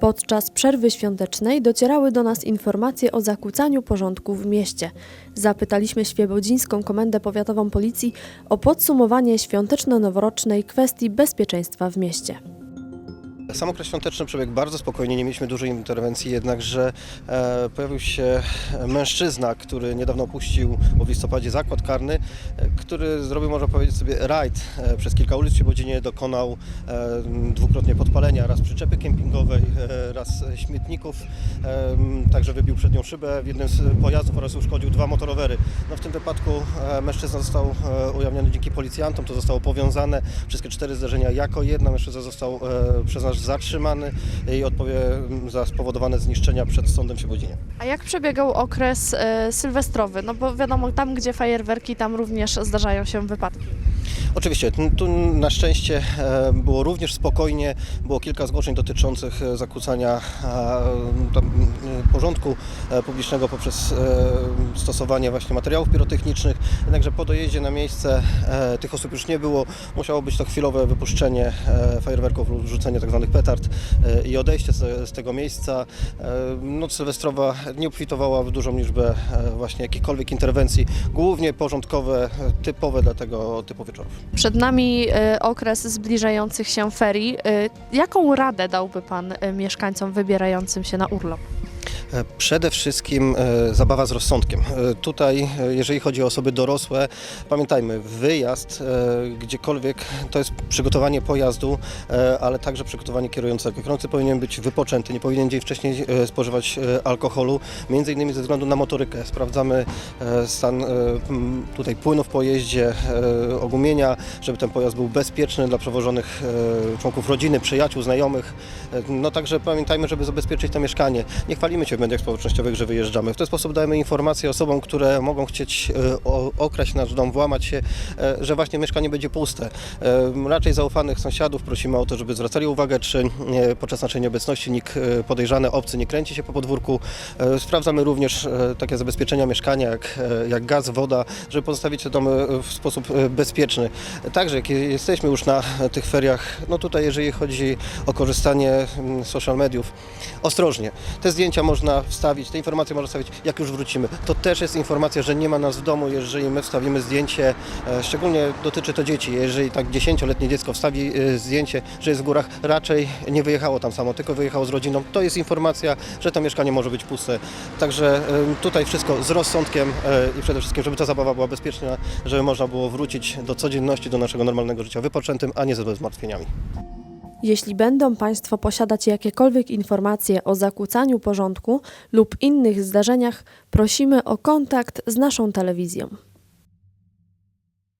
Podczas przerwy świątecznej docierały do nas informacje o zakłócaniu porządku w mieście. Zapytaliśmy Świebodzińską Komendę Powiatową Policji o podsumowanie świąteczno-noworocznej kwestii bezpieczeństwa w mieście. Sam okres świąteczny przebiegł bardzo spokojnie, nie mieliśmy dużej interwencji, jednakże e, pojawił się mężczyzna, który niedawno opuścił w listopadzie zakład karny, e, który zrobił, można powiedzieć sobie, rajd e, przez kilka ulic w Świebodzinie, dokonał e, dwukrotnie podpalenia, raz przyczepy kempingowej, e, raz śmietników, e, także wybił przednią szybę w jednym z pojazdów oraz uszkodził dwa motorowery. No, w tym wypadku e, mężczyzna został e, ujawniony dzięki policjantom, to zostało powiązane, wszystkie cztery zdarzenia jako jedno, mężczyzna został e, przez zatrzymany i odpowie za spowodowane zniszczenia przed sądem w Świebodzinie. A jak przebiegał okres e, sylwestrowy? No bo wiadomo, tam gdzie fajerwerki, tam również zdarzają się wypadki. Oczywiście, tu- tu na szczęście e, było również spokojnie, było kilka zgłoszeń dotyczących e, zakłócania e, porządku publicznego poprzez stosowanie właśnie materiałów pirotechnicznych, jednakże po dojeździe na miejsce tych osób już nie było, musiało być to chwilowe wypuszczenie fajerwerków rzucenie tzw. petard e, i odejście z, tego miejsca. Noc sylwestrowa nie obfitowała w dużą liczbę właśnie jakichkolwiek interwencji, głównie porządkowe, typowe dla tego typu Przed nami e, okres zbliżających się ferii. E, Jaką radę dałby Pan e, mieszkańcom wybierającym się na urlop? E, Przede wszystkim e, zabawa z rozsądkiem. E, Tutaj, jeżeli chodzi o osoby dorosłe, pamiętajmy, wyjazd gdziekolwiek to jest przygotowanie pojazdu, ale także przygotowanie kierującego. Kierujący powinien być wypoczęty, nie powinien dzień wcześniej spożywać alkoholu, między innymi ze względu na motorykę. Sprawdzamy stan tutaj płynu w pojeździe, ogumienia, żeby ten pojazd był bezpieczny dla przewożonych członków rodziny, przyjaciół, znajomych. No także pamiętajmy, żeby zabezpieczyć to mieszkanie. Nie chwalimy się w mediach społecznościowych, że wyjeżdżamy. W ten sposób dajemy informacje osobom, które mogą chcieć e, okraść nasz dom, włamać się, e, że właśnie mieszkanie będzie puste. E, Raczej zaufanych sąsiadów prosimy o to, żeby zwracali uwagę, czy podczas naszej nieobecności nikt podejrzany, obcy nie kręci się po podwórku. Sprawdzamy również takie zabezpieczenia mieszkania, jak, jak gaz, woda, żeby pozostawić te domy w sposób bezpieczny. Także jak jesteśmy już na tych feriach, no tutaj jeżeli chodzi o korzystanie mm, social mediów, ostrożnie. Te zdjęcia można wstawić, te informacje można wstawić, jak już wrócimy. To też jest informacja, że nie ma nas w domu, jeżeli my wstawimy zdjęcie, e, szczególnie dotyczy to dzieci. Jeżeli tak dziesięcioletnie dziecko wstawi e, zdjęcie, że jest w górach, raczej nie wyjechało tam samo, tylko wyjechało z rodziną. To jest informacja, że to mieszkanie może być puste. Także tutaj wszystko z rozsądkiem e, i przede wszystkim, żeby ta zabawa była bezpieczna, żeby można było wrócić do codzienności, do naszego normalnego życia wypoczętym, a nie ze zmartwieniami. Jeśli będą Państwo posiadać jakiekolwiek informacje o zakłócaniu porządku lub innych zdarzeniach, prosimy o kontakt z naszą telewizją.